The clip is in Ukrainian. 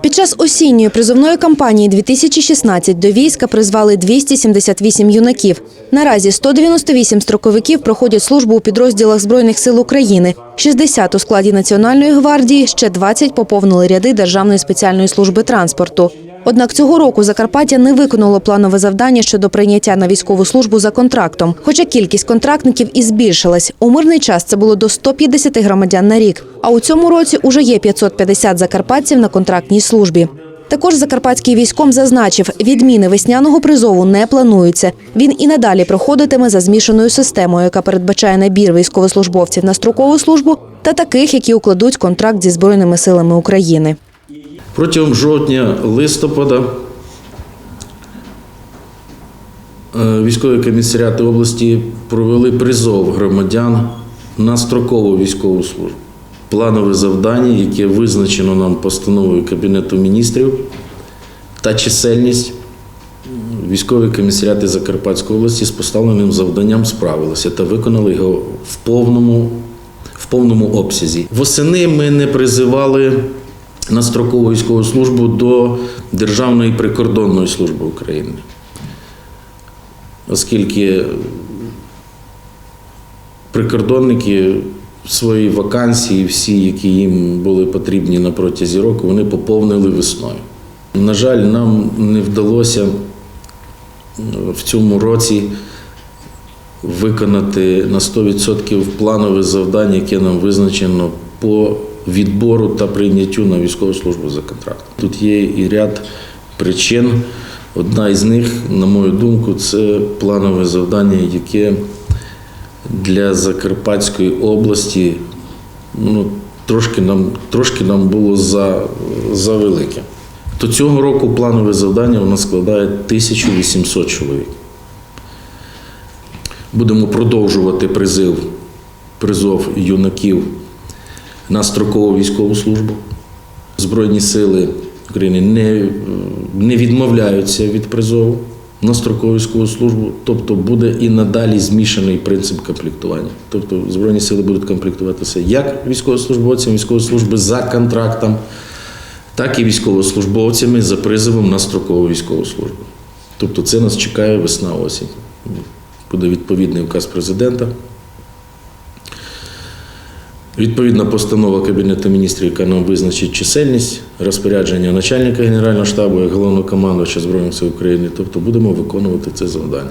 Під час осінньої призовної кампанії 2016 до війська призвали 278 юнаків. Наразі 198 строковиків проходять службу у підрозділах Збройних сил України, 60 у складі Національної гвардії, ще 20 поповнили ряди Державної спеціальної служби транспорту. Однак цього року Закарпаття не виконало планове завдання щодо прийняття на військову службу за контрактом. Хоча кількість контрактників і збільшилась. У мирний час це було до 150 громадян на рік. А у цьому році уже є 550 закарпатців на контрактній службі. Також закарпатський військом зазначив, відміни весняного призову не плануються. Він і надалі проходитиме за змішаною системою, яка передбачає набір військовослужбовців на строкову службу та таких, які укладуть контракт зі збройними силами України. Протягом жовтня-листопада е, військові комісаріати області провели призов громадян на строкову військову службу. Планове завдання, яке визначено нам постановою Кабінету міністрів, та чисельність військові комісаріати Закарпатської області з поставленим завданням справилися та виконали його в повному, в повному обсязі. Восени ми не призивали на строкову військову службу до Державної прикордонної служби України, оскільки прикордонники свої вакансії, всі, які їм були потрібні на протязі року, вони поповнили весною. На жаль, нам не вдалося в цьому році виконати на 100% планове завдання, яке нам визначено по відбору та прийняттю на військову службу за контрактом. Тут є і ряд причин. Одна із них, на мою думку, це планове завдання, яке для Закарпатської області ну, трошки, нам, трошки нам було за, за велике. То цього року планове завдання у нас складає 1800 чоловік. Будемо продовжувати призив, призов юнаків на строкову військову службу. Збройні сили України не, не відмовляються від призову на строкову військову службу, тобто буде і надалі змішаний принцип комплектування. Тобто Збройні сили будуть комплектуватися як військовослужбовцями військової служби за контрактом, так і військовослужбовцями за призовом на строкову військову службу. Тобто це нас чекає весна-осінь. Буде відповідний указ президента. Відповідна постанова Кабінету міністрів, яка нам визначить чисельність, розпорядження начальника Генерального штабу, як головного командувача Збройних сил України. Тобто будемо виконувати це завдання.